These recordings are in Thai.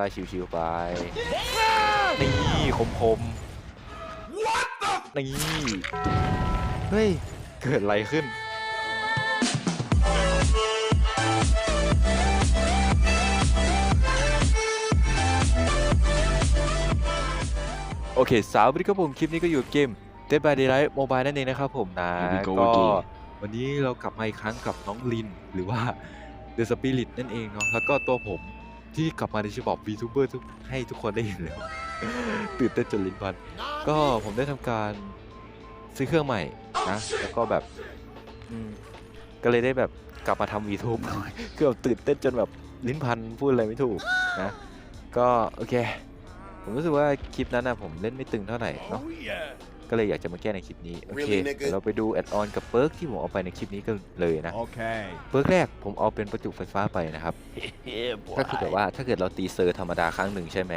ไล่ชิวๆไป นี่คมคมๆนี่เฮ้ย เกิดอะไรขึ้นโอเค สาวสวัสดีครับผมคลิปนี้ก็อยู่กับเกม Dead by Daylight Mobile นั่นเองนะครับผมนะ Here we go ก็ again วันนี้เรากลับมาอีกครั้งกับน้องลิน หรือว่า The Spirit นั่นเองเนาะแล้วก็ตัวผม ที่กลับมาในฉบับ VTuber ทุกให้ทุกคนได้เห็นแล้ว ตื่นเต้นจนลิ้นพัน ก็ผมได้ทำการซื้อเครื่องใหม่นะ แล้วก็แบบก็เลยได้แบบกลับมาทำ VTube คือแบบตื่นเต้นจนแบบลิ้นพันพูดอะไรไม่ถูกนะ ก็โอเค ผมรู้สึกว่าคลิปนั้นนะผมเล่นไม่ตึงเท่าไหร่เนาะ ก็เลยอยากจะมาแก้ในคลิปนี้ โอเค Really, nigga? เดี๋ยวเราไปดูแอดออนกับเปิร์กที่ผมเอาไปในคลิปนี้กันเลยนะ Okay. เปิร์กแรกผมเอาเป็นประจุไฟฟ้าไปนะครับก็คือแบบว่าถ้าเกิดเราตีเซอร์ธรรมดาครั้งหนึ่งใช่ไหม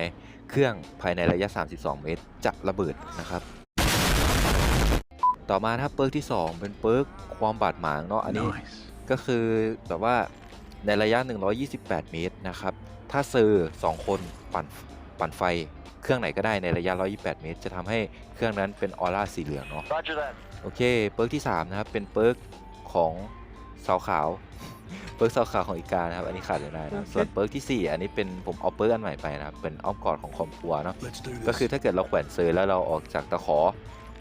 เครื่องภายในระยะ 32 เมตรจะระเบิดนะครับ ต่อมานะครับเปิร์กที่ 2 เป็นเปิร์กความบาดหมางเนาะอันนี้ Nice. ก็คือแบบว่าในระยะ 128 เมตรนะครับ ถ้าเซอร์ 2 คนปั่นปั่นไฟ เครื่องไหนก็ได้ในระยะ 128 เมตร จะทำให้เครื่องนั้นเป็นออร่าสีเหลืองเนาะ Roger that. โอเคเปิร์กที่ 3 นะครับ เป็นเปิร์กของเสาขาวเปิร์กเสาขาวของอีกานะครับ อันนี้ขาดไม่ได้นะส่วนเปิร์กที่ 4 อันนี้เป็นผมเอาเปิร์กอันใหม่ไปนะครับ เป็นอ้อมกอดของคอมปัวเนาะ Let's do ก็คือถ้าเกิดเราแขวนเซอร์แล้วเราออกจากตะขอ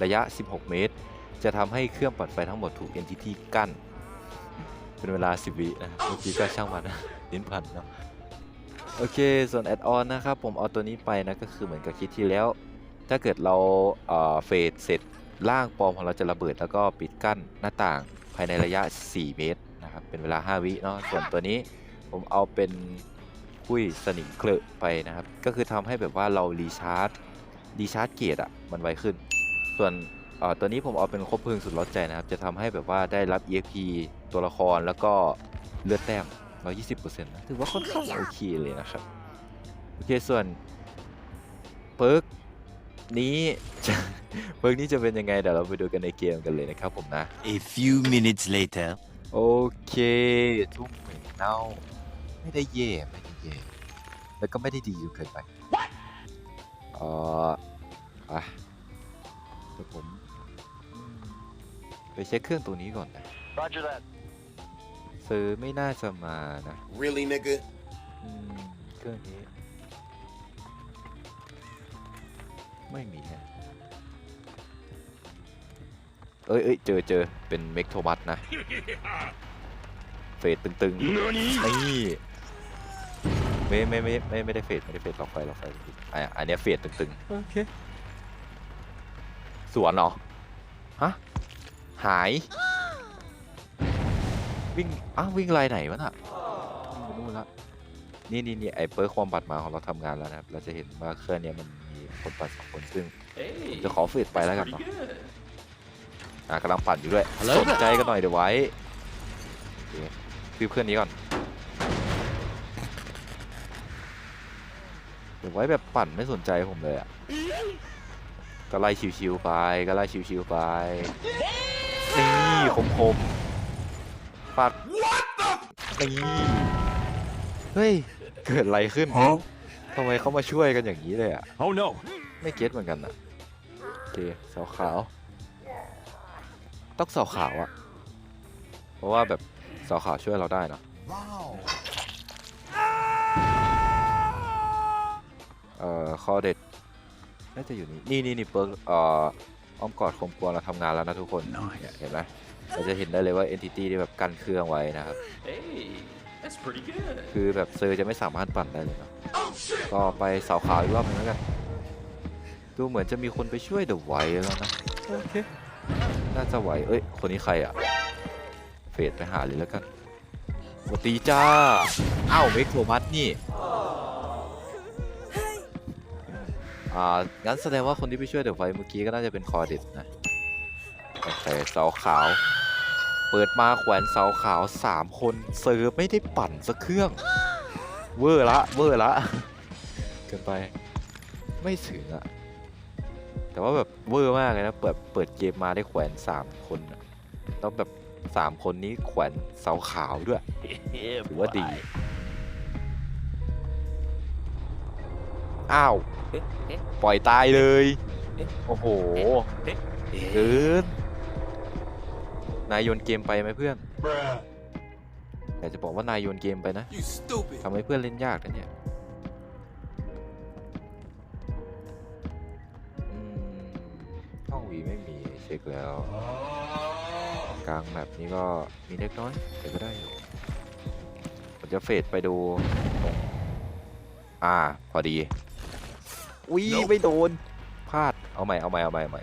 ระยะ 16 เมตร จะทำให้เครื่องปั่นไฟทั้งหมดถูก entity กั้น เป็นเวลา 10 วินะครับเมื่อกี้ก็ช่างมันนะลิ้นพันเนาะ โอเค ส่วนแอดออนนะครับผมเอาตัวนี้ไปนะก็คือเหมือนกับคิดที่แล้ว ถ้าเกิดเราเฟดเสร็จร่างปลอมของเราจะระเบิดแล้วก็ปิดกั้นหน้าต่างภายในระยะ 4 เมตรนะครับเป็นเวลา 5 วิเนาะส่วนตัวนี้ผมเอาเป็นคุยสนิมเคลอะไปนะครับ ก็คือทำให้แบบว่าเรารีชาร์จรีชาร์จเกียร์อะมันไวขึ้น ส่วนตัวนี้ผมเอาเป็นครบเพลิงสุดร้อนใจนะครับ จะทำให้แบบว่าได้รับ EXP ตัวละครแล้วก็เลือดแต้ม 120%นะถือว่าค่อนข้างโอเคเลยนะครับ โอเคส่วนเปิร์กนี้จะเปิร์กนี้จะเป็นยังไง เดี๋ยวเราไปดูกันในเกมกันเลยนะครับผมนะ A few minutes later. โอเค ทุกเหม็นเน่าไม่ได้แย่ไม่ได้แย่แล้วก็ไม่ได้ดีอยู่เกินไปเอ่ออะเดี๋ยวผมอืมไปเช็คเครื่องตัวนี้ก่อนนะ Roger that. ซื้อไม่น่าจะมานะ Really, nigga? อืมเครื่องนี้ ไม่มีฮะเอ้ยเอ้ยเจอเจอเป็นเมกโทมัสนะ เฟดตึงๆนี่ไม่ไม่ไม่ไม่ไม่ได้เฟดไม่ได้เฟดหลอกไฟหลอกไฟอะอันเนี้ยเฟดตึงๆโอเคสวนเหรอ ฮะ หาย วิ่งอ้าววิ่งลายไหนวะน่ะวิ่งไปนู่นละนี่นี่นี่ไอ้เปิร์คความบัดมาของเราทำงานแล้วนะครับ เราจะเห็นว่าเครื่องเนี้ยมันมีคนปั่นสองคนซึ่งผมจะขอเฟดไปแล้วกันเนาะอะกำลังปั่นอยู่ด้วยสนใจกันหน่อยเดี๋ยวไว้โอเคคือเพื่อนนี้ก่อนเดี๋ยวไว้แบบปั่นไม่สนใจผมเลยอะก็ไล่ชิวๆไปก็ไล่ชิวๆไปนี่คมๆ ปัดนี่เฮ้ย เกิดอะไรขึ้น Huh? ทำไมเขามาช่วยกันอย่างนี้เลยอะ Oh no. ไม่เก็ตเหมือนกันอะ โอเคเสาขาว ต้องเสาขาวอะ เพราะว่าแบบเสาขาวช่วยเราได้เนาะเอ่อคอเด็ดน่าจะอยู่นี่ นี่นี่นี่เปิร์กเอ่ออ้อมกอดคมกลัวเราทำงานแล้วนะทุกคน Nice. เห็นไหม เราจะเห็นได้เลยว่า entity ที่แบบกันเครื่องไว้นะครับ Hey, that's pretty good. คือแบบเซอร์จะไม่สามารถปั่นได้เลยเนาะก็ไปเสาขาวอีกรอบหนึงแล้วกัน ดูเหมือนจะมีคนไปช่วยเดอะไวแล้วนะ โอเค น่าจะไหว เอ้ย คนนี้ใครอะเฟดไปหาเลยแล้วกันสวัสดีจ้า อ้าวเมกโทมัสนี่ อ่า งั้นแสดงว่าคนที่ไปช่วยเดอะไฟเมื่อกี้ก็น่าจะเป็นคอเด็ดนะ โอเคเสาขาว เปิดมาแขวนเสาขาว 3 คนเซิร์ฟไม่ได้ปั่นสักเครื่อง เวอร์ละ เวอร์ละ เกินไป ไม่ถึงอะแต่ว่าแบบเวอร์มากเลยนะ เปิดเปิดเกมมาได้แขวน 3 คนต้องแบบ 3 คนนี้แขวนเสาขาวด้วยถือว่าดีอ้าว ปล่อยตายเลย โอ้โหเอ๊ะเอ๊ะเกิน นายโยนเกมไปไหมเพื่อนอยากจะบอกว่านายโยนเกมไปนะ You stupid. ทำให้เพื่อนเล่นยากนะเนี่ยอืมห้องวีไม่มีเช็คแล้ว กลางแมปนี้ก็มีเล็กน้อยแต่ก็ได้อยู่ผมจะเฟดไปดูตรงอ่า พอดีอุ้ยไม่โดนพลาดเอาใหม่เอาใหม่เอาใหม่เอาใหม่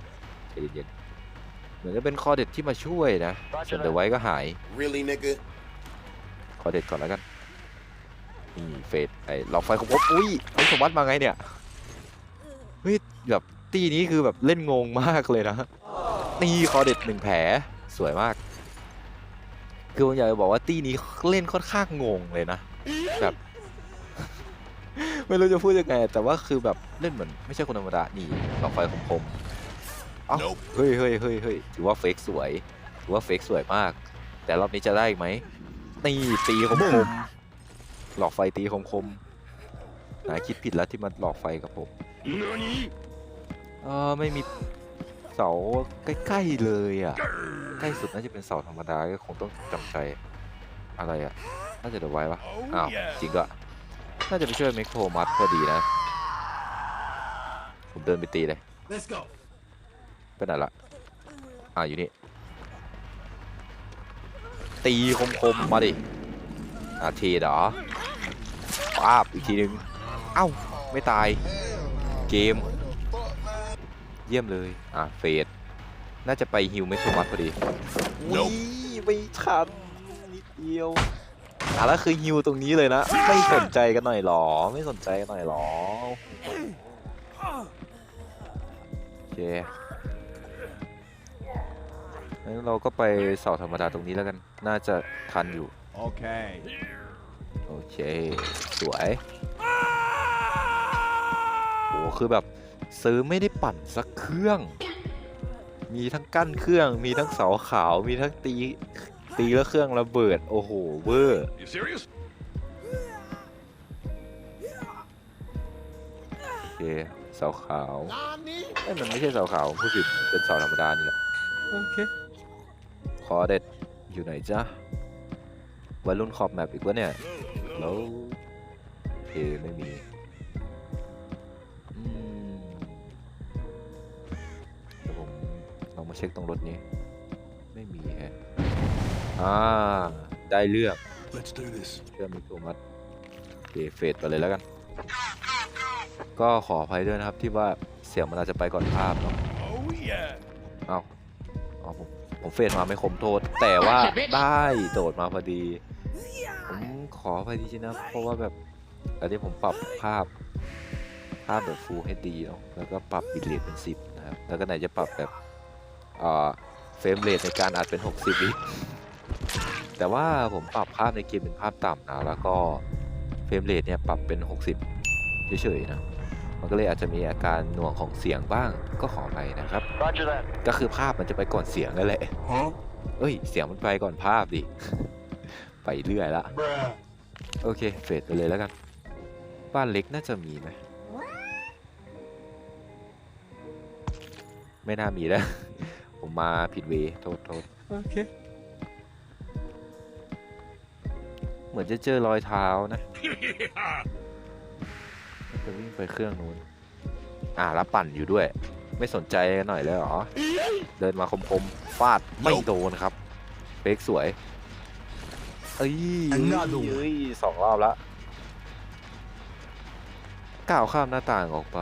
ใจเย็นๆ เหมือนจะเป็นคอเด็ดที่มาช่วยนะส่วนเดอะไว้ก็หาย Really, nigga? ขอเด็ดก่อนแล้วกันนี่เฟดไอ้หลอกไฟของผมอุ้ยไอ้สมบัติมาไงเนี่ยเฮ้ยแบบตีนี้คือแบบเล่นงงมากเลยนะนี่คอเด็ดหนึ่งแผลสวยมาก คือผมอยากจะบอกว่าตีนี้เล่นค่อนข้างงงเลยนะแบบไม่รู้จะพูดยังไงแต่ว่าคือแบบเล่นเหมือนไม่ใช่คนธรรมดานี่หลอกไฟของผม เอ้า Nope เฮ้ยเฮ้ยเฮ้ยเฮ้ยถือว่าเฟกสวย ถือว่าเฟกสวยมาก แต่รอบนี้จะได้อีกไหมนี่ตีคมคมๆหลอกไฟตีคมคมๆนายคิดผิดแล้วที่มันหลอกไฟกับผมเออไม่มีเสาใกล้ๆเลยอะ ใกล้สุดน่าจะเป็นเสาธรรมดาก็คงต้องจำใจอะไรอะ น่าจะเดยวไว้ปะอ้าวจริงก็น่าจะไปช่วยเมคโครมัดพอดีนะ ผมเดินไปตีเลย Let's go. ไปไหนละอ่าอยู่นี่ตีคมๆมาดิอ่าทีเหรอป้าบอีกทีหนึ่งเอ้า ไม่ตาย เกม เยี่ยมเลย อ่าเฟดน่าจะไปฮิวเมโทมัสพอดีอุ้ยไม่ทันนิดเดียวอะแล้วคือฮิวตรงนี้เลยนะ ไม่สนใจกันหน่อยหรอ ไม่สนใจกันหน่อยหรอ โอเค งั้นเราก็ไปเสาธรรมดาตรงนี้แล้วกัน น่าจะทันอยู่ Okay. โอเค สวยโอ้คือแบบซื้อไม่ได้ปั่นสักเครื่อง มีทั้งกั้นเครื่อง มีทั้งเสาขาว มีทั้งตี ตีแล้วเครื่องระเบิด โอ้โห เวอร์ You serious? โอเค เสาขาวเอ้ยมันไม่ใช่เสาขาวผมพูดผิดเป็นเสาธรรมดานี่แหละ โอเค ขอเด็ดอยู่ไหนจ๊ะวัยรุ่นขอบแมปอีกวะเนี่ย แล้วโอเคไม่มีอืมเดี๋ยวผมลองมาเช็คตรงรถนี้ ไม่มีแฮะอ่า ได้เลือก Let's do this. เชื่อมิโทมัสโอเคเฟดไปเลยแล้วกัน ก็ขออภัยด้วยนะครับที่ว่าเสียงมันอาจจะไปก่อนภาพเนาะ ผมเฟดมาไม่คมโทษ แต่ว่าได้โดดมาพอดี ผมขอไปทีนะ เพราะว่าแบบอันนี้ผมปรับภาพภาพแบบ Full HD เนาะแล้วก็ปรับบิตเรทเป็น 10 นะครับ แล้วก็ไหนจะปรับแบบเอ่อเฟรมเรทในการอัดเป็น 60วิแต่ว่าผมปรับภาพในเกมเป็นภาพต่ำนะ แล้วก็เฟรมเรทเนี่ยปรับเป็น 60 เฉยๆนะ มันก็เลยอาจจะมีอาการหน่วงของเสียงบ้างก็ขอไปนะครับ ก็คือภาพมันจะไปก่อนเสียงนั่นแหละ Huh? เอ้ย เสียงมันไปก่อนภาพดิ ไปเรื่อยละ Bruh. โอเค เฟดไปเลยแล้วกัน บ้านเล็กน่าจะมีไหมไม่น่ามีแล้ว ผมมาผิดเวย์โทษโทษโอเค เหมือนจะเจอรอยเท้านะจะวิ่งไปเครื่องนู้น อ่าแล้วปั่นอยู่ด้วย ไม่สนใจกันหน่อยเลยเหรอ เดินมาคมๆฟาดไม่โดนครับเฟกสวยเอ้ย Another one เอ้ยสองรอบละก้าวข้ามหน้าต่างออกไป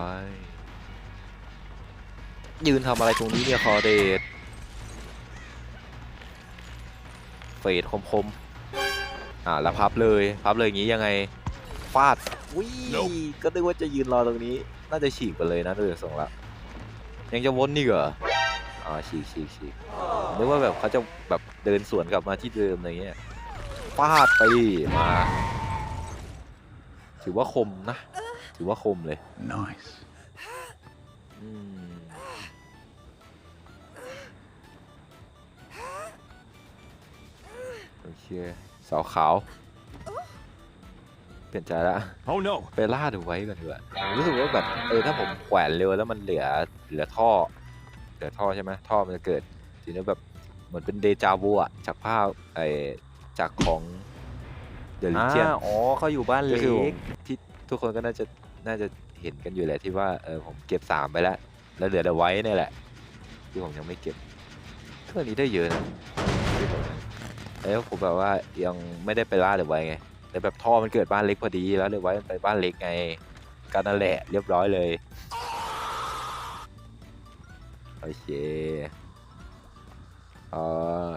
ยืนทำอะไรตรงนี้เนี่ยคอเดทเฟดคมๆอ่าแล้วพับเลยพับเลยอย่างนี้ยังไงฟาดวิ Nope ก็นึกว่าจะยืนรอตรงนี้ น่าจะฉีกไปเลยนะดูจากทรงละ ยังจะวนนี่เหรออ่าฉีกฉีกฉีกนึกว่าแบบเขาจะแบบเดินสวนกลับมาที่เดิมอะไรเงี้ยฟาดไปมา ถือว่าคมนะ ถือว่าคมเลย Nice. อืมโอเคเสาขาว เปลี่ยนใจละ Oh no. ไปล่าดูไว้ก่อนดีกว่าผมรู้สึกว่าแบบเออถ้าผมแขวนเร็วแล้วมันเหลือเหลือท่อ เหลือท่อใช่ไหมท่อมันจะเกิดทีนี้แบบเหมือนเป็นเดจาวูอะจากภาพไอจากของเดลิเจียนอ๋อเขาอยู่บ้านก็เล็คือผมกที่ทุกคนก็น่าจะน่าจะเห็นกันอยู่แหละที่ว่าเออผมเก็บสามไปแล้ว แล้วเหลือแต่ไว้เนี่ยแหละ ที่ผมยังไม่เก็บเครื่องนี้ได้เยอะนะที่ผมแล้วผมแบบว่ายังไม่ได้ไปล่าเดี๋ยวไว้ไง แต่แบบท่อมันเกิดบ้านเล็กพอดีแล้วเดี๋ยวไว้มันไปบ้านเล็กไงก็นั่นแหละเรียบร้อยเลยโอเคเออ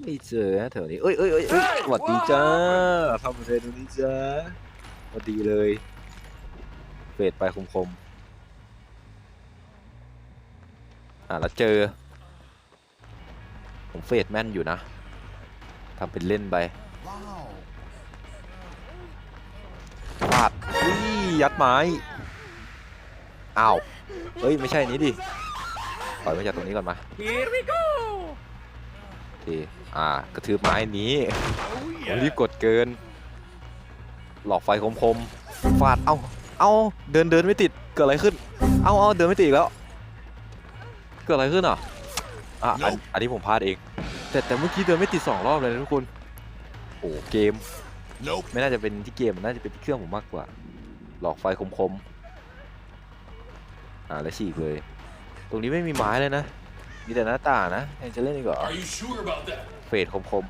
ไม่เจอนะแถวนี้เอ้ยเอ้ยเอ้ยเอ้ยสวัสดีจ้าทำอะไรตรงนี้จ้าสวัสดีเลยเฟดไปคมๆอะแล้วเจอ ผมเฟดแม่นอยู่นะทำเป็นเล่นไปฟาดอุ้ยยัดไม้อ้าวเฮ้ยไม่ใช่นี้ดิถอยมาจากตรงนี้ก่อนมา Here we go. โอเคอ่ากระทืบไม้นี้ Oh ผมรีบกดเกิน หลอกไฟคมๆฟาดเอ้าเอ้าเดินเดินไม่ติดเกิดอะไรขึ้น เอ้าเอ้าเดินไม่ติดอีกแล้ว เกิดอะไรขึ้นอะอะอันอันนี้ผมพลาดเอง แต่แต่เมื่อกี้เดินไม่ติดสองรอบเลยนะทุกคนโอ้เกม Nope. ไม่น่าจะเป็นที่เกมมันน่าจะเป็นที่เครื่องผมมากกว่า หลอกไฟคมๆ อ่าแล้วฉีกเลย ตรงนี้ไม่มีไม้เลยนะ มีแต่หน้าต่างนะยังจะเล่นอีกเหรอ Are you sure about that? เฟดคม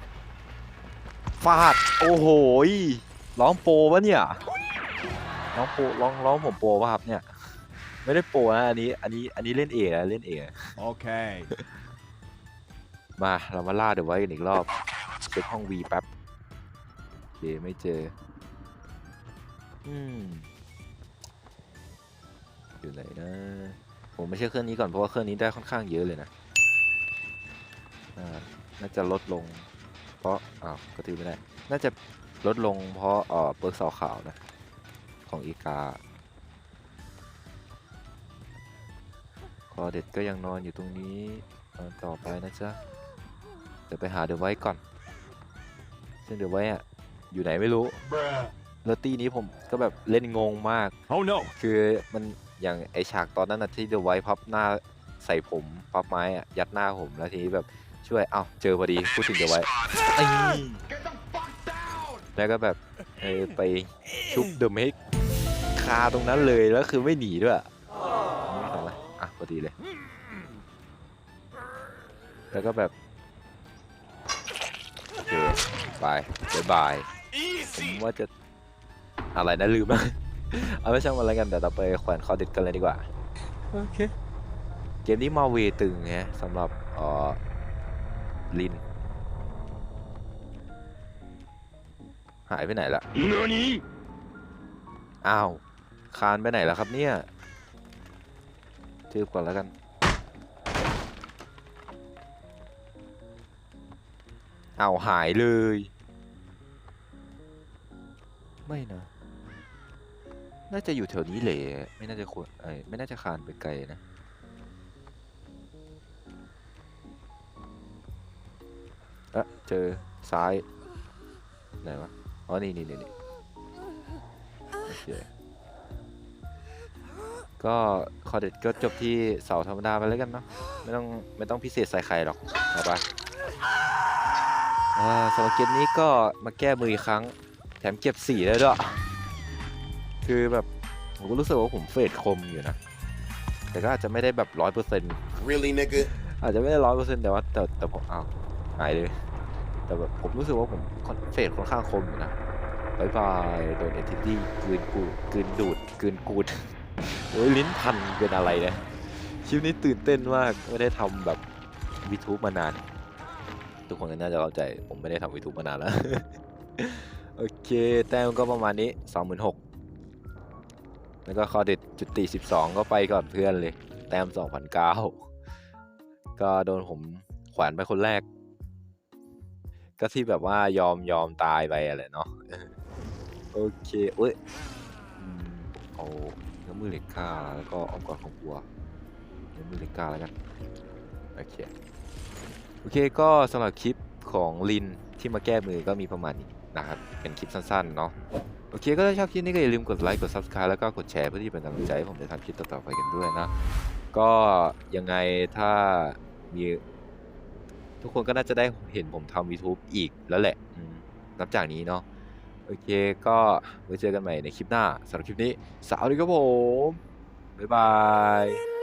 ๆฟาด โอ้โหยร้องโปรปะเนี่ยร้องโปรร้องร้องผมโปรป่ะครับเนี่ย ไม่ได้โปรนะอันนี้อันนี้อันนี้เล่นเองนะเล่นเอง Okay. มาเรามาล่าเดี๋ยวไว้กันอีกรอบเช็คห้องวีแป๊บโอ เคไม่เจอ อืม อยู่ไหนนะ ผมไม่ใช่เครื่องนี้ก่อนเพราะว่าเครื่องนี้ได้ค่อนข้างเยอะเลยนะอ่าน่าจะลดลง เพราะอ้าวก็ถือไม่ได้ น่าจะลดลงเพราะเอ่อเปิร์กสอขาวนะ ของอีกาคอเด็ดก็ยังนอนอยู่ตรงนี้นอนต่อไปนะจ๊ะ เดี๋ยวไปหาเดี๋ยวไว้ก่อน ซึ่งเดี๋ยวไว้อะ อยู่ไหนไม่รู้แล้วตีนี้ผมก็แบบเล่นงงมาก Oh no. คือมันอย่างไอฉากตอนนั้นนะที่เดอะไว้พับหน้าใส่ผมพับไม้อะยัดหน้าผมแล้วทีนี้แบบช่วยเอ้าเจอพอดีพูดถึงเดอะไว้ไอ้แล้วก็แบบเออไปชุบเดอะเมกคาตรงนั้นเลยแล้วคือไม่หนีด้วยไม่ทำอะไรอะพอดีเลย แล้วก็แบบโอเคบายบายบายผม ว่าจะอะไรนะลืมแล้วเอาไม่ช่างมันแล้วกันเดี๋ยวเราไปแขวนคอเด็ดกันเลยดีกว่า โอเค เกมนี้มาเวตึงไงสำหรับเอ่อลิน หายไปไหนละอ้าว คานไปไหนแล้วครับเนี่ยทืบก่อนแล้วกันอ้าวหายเลย ไม่นะ น่าจะอยู่แถวนี้แหละไม่น่าจะควรเอ้ไม่น่าจะคานไปไกลนะ เอะเจอซ้าย ไหนวะ อ๋อนี่นี่นี่นี่โอเค ก็คอเด็ดก็จบที่เสาธรรมดาไปแล้วกันเนาะ ไม่ต้องไม่ต้องพิเศษใส่ไข่หรอกเอาปอาสำหรับเกมนี้ก็มาแก้มืออีกครั้ง แถมเก็บสีได้ด้วย คือแบบผมก็รู้สึกว่าผมเฟดคมอยู่นะ แต่ก็อาจจะไม่ได้แบบร้อยเปอร์เซ็นต์ Really, nigga? อาจจะไม่ได้ร้อยเปอร์เซ็นต์แต่ว่าแต่แต่ผมอ้าวหายเลย แต่แบบผมรู้สึกว่าผมค่อนเฟดค่อนข้างคมอยู่นะบายบายโดนเอทิตี้กลืนกูดกลืนดูดกลืนกูดโอ้ยลิ้นพันเป็นอะไรเนี่ยคลิปนี้ตื่นเต้นมากไม่ได้ทำแบบวิทูบมานาน ทุกคนก็น่าจะเข้าใจผมไม่ได้ทำวิทูบมานานแล้ว โอเค แต้มก็ประมาณนี้สองหมื่นหกแล้วก็คอเด็ดจุดตีสิบสองก็ไปก่อนเพื่อนเลย แต้มสองพันเก้าก็โดนผมแขวนไปคนแรก ก็ที่แบบว่ายอมยอมตายไปอะไรเนาะโอเคเอ้ยเอาเนื้อมือเหล็กฆ่าแล้วก็เอากอดของบัวเนื้อมือเหล็กฆ่าแล้วกันโอเคโอเคก็สำหรับคลิปของลินที่มาแก้มือก็มีประมาณนี้ นะครับ เป็นคลิปสั้นๆเนาะโอเคก็ถ้าชอบคลิปนี้ก็อย่าลืมกดไลค์กด Subscribe แล้วก็กดแชร์เพื่อที่เป็นกำลังใจให้ผมในทำคลิปต่อๆไปกันด้วยนะ ก็ยังไงถ้ามีทุกคนก็น่าจะได้เห็นผมทำ YouTube อีกแล้วแหละนับจากนี้เนาะโอเคก็ไว้เจอกันใหม่ในคลิปหน้าสำหรับคลิปนี้ สวัสดีครับผม บ๊ายบาย